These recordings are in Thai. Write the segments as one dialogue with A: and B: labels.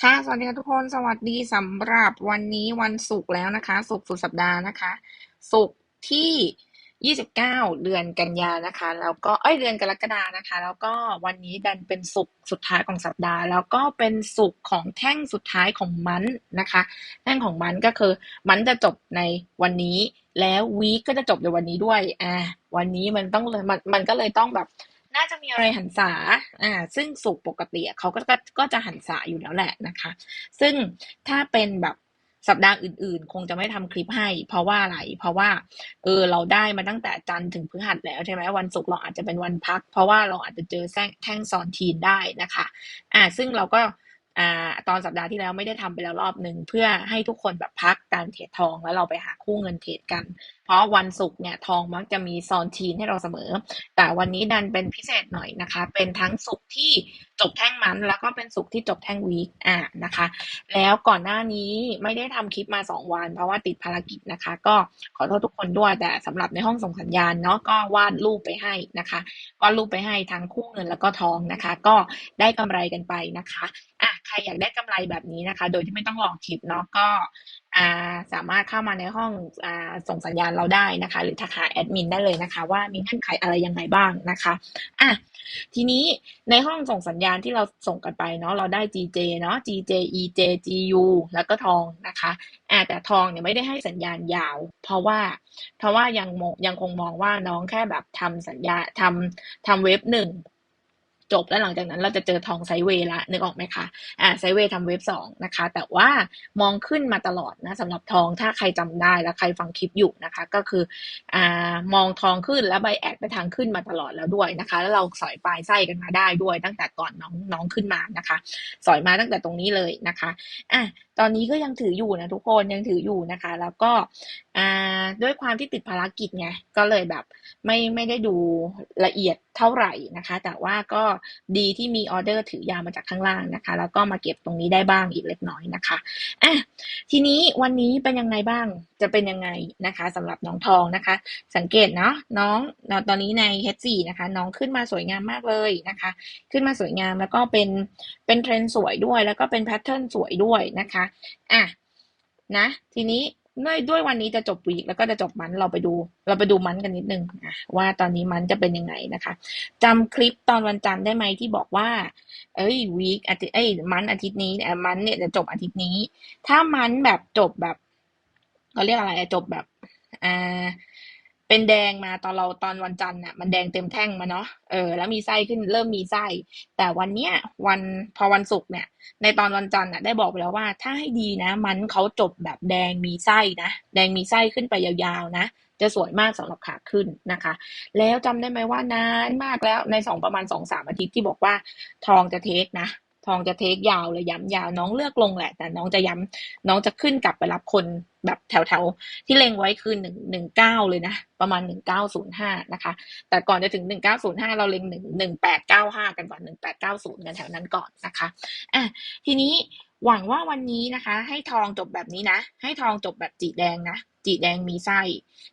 A: ค่ะ สวัสดีค่ะทุกคน สวัสดีสำหรับวันนี้วันศุกร์แล้วนะคะ ศุกร์สุดสัปดาห์นะคะ ศุกร์ที่ 29 เดือนกันยานะคะ แล้วก็ เอ้ย เดือนกรกฎานะคะ แล้วก็วันนี้ดันเป็นศุกร์สุดท้ายของสัปดาห์ แล้วก็เป็นศุกร์ของแท่งสุดท้ายของมันนะคะ แท่งของมันก็คือ มันจะจบในวันนี้ แล้ววีคก็จะจบในวันนี้ด้วย อ่า วันนี้มันต้องเลยมัน มันก็เลยต้องแบบ น่าจะมีอะไรหันษาอ่าซึ่งศุกร์ปกติเขาก็ก็ก็จะหันษาอยู่แล้วแหละนะคะ ซึ่งถ้าเป็นแบบสัปดาห์อื่นๆ คงจะไม่ทำคลิปให้ เพราะว่าอะไร เพราะว่าเออเราได้มาตั้งแต่จันทร์ถึงพฤหัสแล้วใช่ไหมวันศุกร์เราอาจจะเป็นวันพัก เพราะว่าเราอาจจะเจอแท่งแท่งซอนทีนได้นะคะ อ่าซึ่งเราก็ อ่าตอนสัปดาห์ที่แล้วไม่ได้ทำไปแล้วรอบหนึ่งเพื่อให้ทุกคนแบบพักการเทรดทองแล้วเราไปหาคู่เงินเทรดกัน เพราะวันศุกร์เนี่ยทองมักจะมีซอนทีนให้เราเสมอ แต่วันนี้ดันเป็นพิเศษหน่อยนะคะ เป็นทั้งศุกร์ที่จบแท่งมัน แล้วก็เป็นศุกร์ที่จบแท่งวีคอ่านะคะ แล้วก่อนหน้านี้ไม่ได้ทำคลิปมา 2 วัน เพราะว่าติดภารกิจนะคะ ก็ขอโทษทุกคนด้วยแต่สำหรับในห้องส่งสัญญาณเนาะก็วาดรูปไปให้นะคะวาดรูปไปให้ทั้งคู่เงินแล้วก็ทองนะคะ ก็ได้กำไรกันไปนะคะอะ รอยากได้กำไรแบบนี้นะคะ โดยที่ไม่ต้องรอคลิปเนาะก็าสามารถเข้ามาในห้องอส่งสัญญาณเราได้นะคะ หรือทักหาแอดมินได้เลยนะคะ ว่ามีเงื่อนไขอะไรยังไงบ้างนะคะอะทีนี้ในห้องส่งสัญญาณที่เราส่งกันไปเนาะเราได้ GJ เนาะ GJ EJ GU แล้วก็ทองนะคะอ่าแต่ทองเนี่ยไม่ได้ให้สัญญาณยาว เพราะว่าเพราะว่ายังมองยังคงมองว่าน้องแค่แบบทำสัญญาทำทำเว็บ1 จบ แล้วหลังจากนั้นเราจะเจอทองไซเวย์แล้วนึกออกไหมคะอ่าไซเวย์ทำเว็บ2นะคะ แต่ว่ามองขึ้นมาตลอดนะสำหรับทองถ้าใครจำได้และใครฟังคลิปอยู่นะคะ ก็คืออ่ามองทองขึ้นแล้ว Bias ไปทางขึ้นมาตลอดแล้วด้วยนะคะ แล้วเราสอยปลายไส้กันมาได้ด้วย ตั้งแต่ก่อนน้องน้องขึ้นมานะคะ สอยมาตั้งแต่ตรงนี้เลยนะคะอะตอนนี้ก็ยังถืออยู่นะทุกคนยังถืออยู่นะคะ แล้วก็อ่าด้วยความที่ติดภารกิจไงก็เลยแบบไม่ไม่ได้ดูละเอียดเท่าไหร่นะคะ แต่ว่าก็ดีที่มีออเดอร์ถือยาวมาจากข้างล่างนะคะ แล้วก็มาเก็บตรงนี้ได้บ้างอีกเล็กน้อยนะคะอะทีนี้วันนี้เป็นยังไงบ้างจะเป็นยังไงนะคะสำหรับน้องทองนะคะ สังเกตเนาะน้องตอนนี้ใน H4 นะคะ น้องขึ้นมาสวยงามมากเลยนะคะ ขึ้นมาสวยงามแล้วก็เป็นเป็น trend สวยด้วย แล้วก็เป็นแพตเทิร์นสวยด้วยนะคะอะนะทีนี้ ด้วยด้วยวันนี้จะจบวีคแล้วก็จะจบมันเราไปดู เราไปดูมันกันนิดนึงว่าตอนนี้มันจะเป็นยังไงนะคะจำคลิปตอนวันจันทร์ได้ไหมที่บอกว่า เอ้ยวีคอาทิตย์เอ้ยมันอาทิตย์นี้อ่ามันเนี่ยจะจบอาทิตย์นี้ ถ้ามันแบบจบแบบเขาเรียกอะไรจบแบบอ่า เป็นแดงมาตอนเราตอนวันจันทร์น่ะ มันแดงเต็มแท่งมาเนาะเออแล้วมีไส้ขึ้นเริ่มมีไส้ แต่วันเนี้ยวันพอวันศุกร์เนี่ย ในตอนวันจันทร์น่ะได้บอกไปแล้วว่าถ้าให้ดีนะ มันเขาจบแบบแดงมีไส้นะแดงมีไส้ขึ้นไปยาวๆนะจะสวยมากสำหรับขาขึ้นนะคะ แล้วจำได้ไหมว่านานมากแล้วใน2ประมาณ2-3อาทิตย์ที่บอกว่าทองจะเทกนะ ทองจะเทกยาวเลยย้ำยาวน้องเลือกลงแหละ แต่น้องจะย้ำน้องจะขึ้นกลับไปรับคนแบบแถวๆที่เล็งไว้คือ1 19เก้าเลยนะ ประมาณ1905นย์ห้านะคะ แต่ก่อนจะถึง1905เก้าศูนย์ห้าเราเล็ง1 1895กันก่อน1890กันแถวนั้นก่อนนะคะอ่าทีนี้หวังว่าวันนี้นะคะ ให้ทองจบแบบนี้นะ ให้ทองจบแบบจีแดงนะ จีแดงมีไส้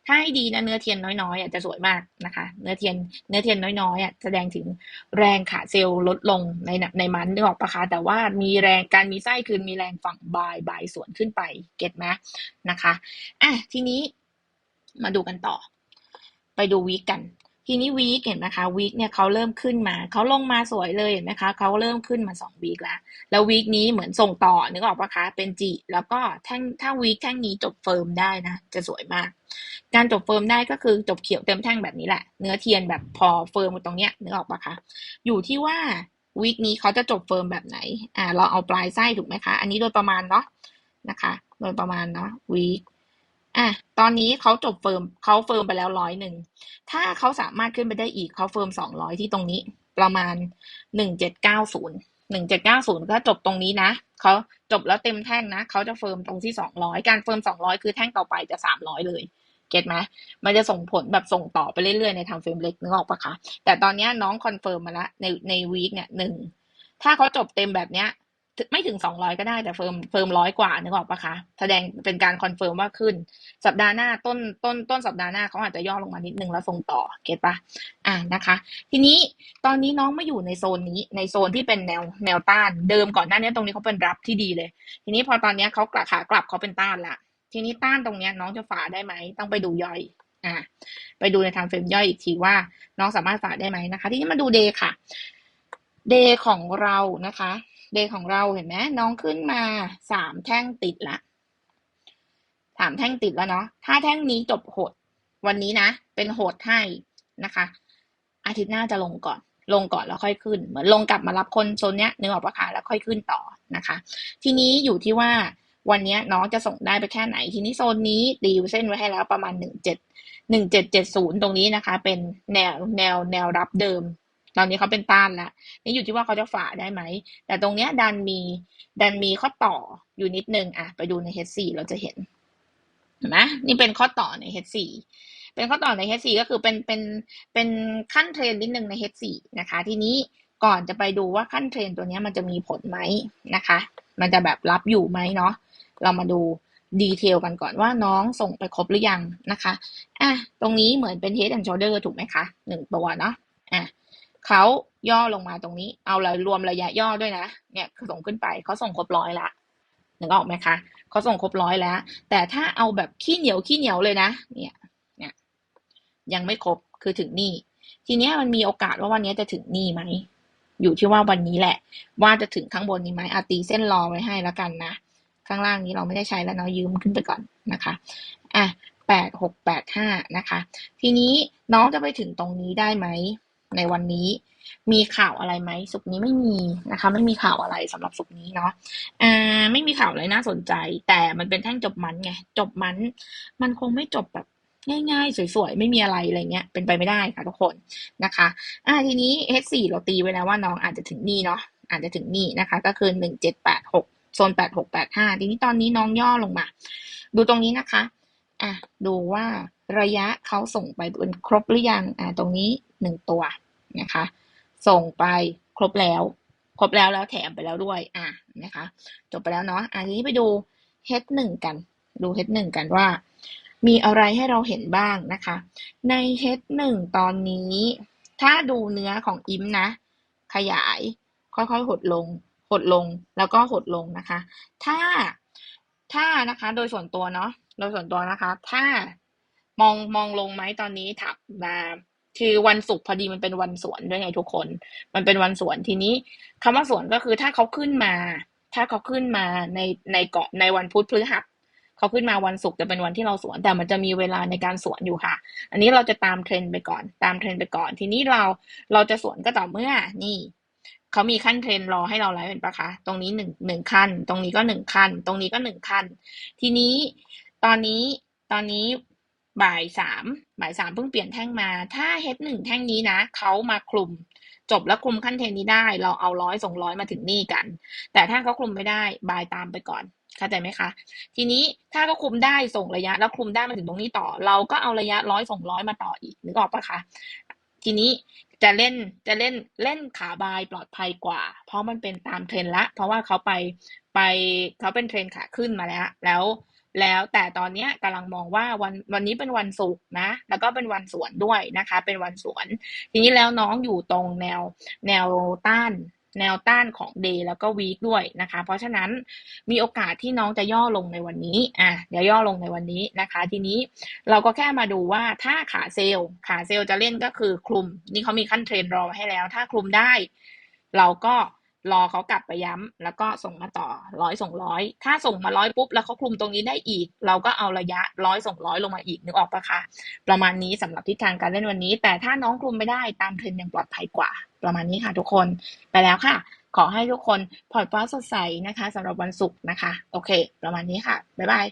A: ถ้าให้ดีนะเนื้อเทียนน้อยๆอะจะสวยมากนะคะ เนื้อเทียนเนื้อเทียนน้อยๆอะแสดงถึงแรงขาเซลล์ลดลงในนในมันนึกออกปล่าคะแต่ว่ามีแรงการมีไส้คือมีแรงฝั่งบายบายสวนขึ้นไปเก็ตไหม?นะคะอะทีนี้มาดูกันต่อ ไปดูวีคกัน ทีนี้วีคเห็นไหมคะวีคเนี่ยเขาเริ่มขึ้นมาเขาลงมาสวยเลยเห็นไหมคะเขาเริ่มขึ้นมา2วีคแล้วแล้ววีคนี้เหมือนส่งต่อนึกออกปล่าคะเป็นจิแล้วก็แท่งถ้าวีคแท่งนี้จบเฟิร์มได้นะ จะสวยมาก การจบเฟิร์มได้ก็คือจบเขียวเต็มแท่งแบบนี้แหละ เนื้อเทียนแบบพอเฟิร์มตรงเนี้ยนึกออกปล่าคะอยู่ที่ว่าวีคนี้เขาจะจบเฟิร์มแบบไหนอ่าเราเอาปลายไส้ถูกไหมคะ อันนี้โดยประมาณเนาะนะคะ โดยประมาณเนาะวีค อ่าตอนนี้เขาจบเฟิร์มเขาเฟิร์มไปแล้ว100ถ้าเขาสามารถขึ้นไปได้อีกเขาเฟิร์ม200ที่ตรงนี้ ประมาณ1790 1790ก็จบตรงนี้นะเขาจบแล้วเต็มแท่งนะเขาจะเฟิร์มตรงที่200การเฟิร์ม200คือแท่งต่อไปจะ300เลยเก็ตไหม?มันจะส่งผลแบบส่งต่อไปเรื่อยๆในทม์เฟรมเล็กนึกออกปล่าคะ?แต่ตอนนี้น้องคอนเฟิร์มมาแล้วในในวีคเนี่ย1ถ้าเขาจบเต็มแบบเนี้ย ไม่ถึงสองร้อยก็ได้แต่เฟิร์มเฟิร์มร้อยกว่านึกออกปะคะแสดงเป็นการคอนเฟิร์มว่าขึ้น สัปดาห์หน้าต้นต้นต้นสัปดาห์หน้าเขาอาจจะย่อลงมานิดนึงแล้วส่งต่อเก็ตปะอ่านะคะ ทีนี้ตอนนี้น้องมาอยู่ในโซนนี้ในโซนที่เป็นแนวแนวต้านเดิมก่อนหน้านี้ตรงนี้เขาเป็นรับที่ดีเลย ทีนี้พอตอนนี้เขากลับขากลับเขาเป็นต้านละทีนี้ต้านตรงนี้น้องจะฝ่าได้ไหมต้องไปดูย่อยอ่าไปดูในทางเฟรมย่อยอีกทีว่า น้องสามารถฝ่าได้ไหมนะคะ ทีนี้มาดูเดย์ค่ะ เดย์ของเรานะคะ เดย์ของเราเห็นไหมน้องขึ้นมาสามแท่งติดละสามแท่งติดแล้วเนาะถ้าแท่งนี้จบโหด วันนี้นะ เป็นโหดให้นะคะ อาทิตย์หน้าจะลงก่อน ลงก่อนแล้วค่อยขึ้น เหมือนลงกลับมารับคนโซนเนี้ยนึกออกปะคะแล้วค่อยขึ้นต่อนะคะ ทีนี้อยู่ที่ว่าวันนี้น้องจะส่งได้ไปแค่ไหน ทีนี้โซนนี้ตีเส้นไว้ให้แล้วประมาณหนึ่งเจ็ดหนึ่งเจ็ดเจ็ดศูนย์ตรงนี้นะคะ เป็นแนวแนวแนวรับเดิม ตอนนี้เขาเป็นต้านแล้วนี่อยู่ที่ว่าเขาจะฝ่าได้ไหม แต่ตรงเนี้ยดันมีดันมีข้อต่ออยู่นิดนึงอะไปดูใน H4 เราจะเห็นนไหมนี่เป็นข้อต่อใน H4 เป็นข้อต่อใน H4 ก็คือเป็นเป็นเป็นขั้นเทรนนิดนึงใน H4 นะคะ ทีนี้ก่อนจะไปดูว่าขั้นเทรนตัวนี้มันจะมีผลไหมนะคะ มันจะแบบรับอยู่ไหมเนาะเรามาดูดีเทลกันก่อนว่าน้องส่งไปครบหรือยังนะคะอะตรงนี้เหมือนเป็น head and shoulder ถูกไหมคะหนึ่งตัวเนาะอะ เขาย่อลงมาตรงนี้ เอาเลยรวมระยะย่อด้วยนะ เนี่ยส่งขึ้นไปเขาส่งครบร้อยละนึกออกไหมคะเขาส่งครบร้อยแล้ว แต่ถ้าเอาแบบขี้เหนียวขี้เหนียวเลยนะ เนี่ย เนี่ย ยังไม่ครบ คือถึงนี่ ทีเนี้ยมันมีโอกาสว่าวันนี้จะถึงนี่ไหม อยู่ที่ว่าวันนี้แหละ ว่าจะถึงข้างบนนี้ไหมอาตีเส้นรอไว้ให้แล้วกันนะ ข้างล่างนี้เราไม่ได้ใช้แล้วเนาะยืมขึ้นไปก่อนนะคะ อะแปดหกแปดห้านะคะ ทีนี้น้องจะไปถึงตรงนี้ได้ไหม ในวันนี้ มีข่าวอะไรไหมสุกนี้ไม่มีนะคะ ไม่มีข่าวอะไรสำหรับสุกนี้เนาะอ่าไม่มีข่าวอะไรน่าสนใจ แต่มันเป็นแท่งจบมันไงจบมัน มันคงไม่จบแบบง่ายๆ สวยๆ ไม่มีอะไรอะไรเงี้ย เป็นไปไม่ได้ค่ะทุกคนนะคะ อ่าทีนี้ H4 เราตีไว้แล้วว่าน้องอาจจะถึงนี่เนาะอาจจะถึงนี่นะคะ ก็คือหนึ่งเจ็ดแปดหกโซนแปดหกแปดห้าทีนี้ตอนนี้น้องย่อลงมา ดูตรงนี้นะคะ อะดูว่าระยะเขาส่งไปเป็นครบหรือยังอ่าตรงนี้หนึ่งตัวนะคะ ส่งไปครบแล้ว ครบแล้วแล้วแถมไปแล้วด้วยอะนะคะ จบไปแล้วเนาะอะทีนี้ไปดู H1 กัน ดู H1 กันว่า มีอะไรให้เราเห็นบ้างนะคะ ใน H1 ตอนนี้ ถ้าดูเนื้อของอิมนะ ขยาย ค่อยๆหดลง หดลงแล้วก็หดลงนะคะ ถ้า ถ้านะคะ โดยส่วนตัวเนาะโดยส่วนตัวนะคะ ถ้ามองมองลงไหมตอนนี้ถับมาคือวันศุกร์พอดีมันเป็นวันสวนด้วยไงทุกคน มันเป็นวันสวนทีนี้คำว่าสวนก็คือถ้าเขาขึ้นมา ถ้าเขาขึ้นมาในในเกาะในวันพุธพฤหัสเขาขึ้นมาวันศุกร์จะเป็นวันที่เราสวน แต่มันจะมีเวลาในการสวนอยู่ค่ะ อันนี้เราจะตามเทรนไปก่อน ตามเทรนไปก่อน ทีนี้เราเราจะสวนก็ต่อเมื่อนี่ เขามีขั้นเทรนรอให้เราแล้วเห็นปะคะ ตรงนี้หนึ่งหนึ่งขั้น ตรงนี้ก็หนึ่งขั้น ตรงนี้ก็หนึ่งขั้น ทีนี้ตอนนี้ตอนนี้บ่ายสามบ่ายสามเพิ่งเปลี่ยนแท่งมา ถ้าเฮดหนึ่งแท่งนี้นะเขามาคลุมจบแล้วคลุมขั้นเทรนนี้ได้ เราเอาร้อยส่งร้อยมาถึงนี่กัน แต่ถ้าเขาคลุมไม่ได้บายตามไปก่อนเข้าใจไหมคะ ทีนี้ถ้าเขาคลุมได้ส่งระยะ แล้วคลุมได้มาถึงตรงนี้ต่อ เราก็เอาระยะร้อยส่งร้อยมาต่ออีกนึกออกปะคะ ทีนี้จะเล่นจะเล่นเล่นขาบายปลอดภัยกว่า เพราะมันเป็นตามเทรนละ เพราะว่าเขาไปไปเขาเป็นเทรนขาขึ้นมาแล้ว แล้วแล้วแต่ตอนนี้กำลังมองว่าวันวันนี้เป็นวันศุกร์นะ แล้วก็เป็นวันสวนด้วยนะคะ เป็นวันสวน ทีนี้แล้วน้องอยู่ตรงแนวแนวต้าน แนวต้านของ day แล้วก็ week ด้วยนะคะ เพราะฉะนั้นมีโอกาสที่น้องจะย่อลงในวันนี้อะเดี๋ยวย่อลงในวันนี้นะคะ ทีนี้เราก็แค่มาดูว่าถ้าขาเซลล์ขาเซลล์จะเล่นก็คือคลุม นี่เขามีขั้นเทรนรอไว้ให้แล้ว ถ้าคลุมได้ เราก็ รอเขากลับไปย้ำแล้วก็ส่งมาต่อร้อยส่งร้อยถ้าส่งมาร้อยปุ๊บแล้วเขาคลุมตรงนี้ได้อีก เราก็เอาระยะร้อยส่งร้อยลงมาอีกนึกออกปะคะประมาณนี้สำหรับทิศทางการเล่นวันนี้ แต่ถ้าน้องคลุมไม่ได้ตามเทรนยังปลอดภัยกว่า ประมาณนี้ค่ะทุกคนไปแล้วค่ะ ขอให้ทุกคนผ่อนฟ้าสดใสนะคะสำหรับวันศุกร์นะคะ โอเค ประมาณนี้ค่ะบ๊ายบาย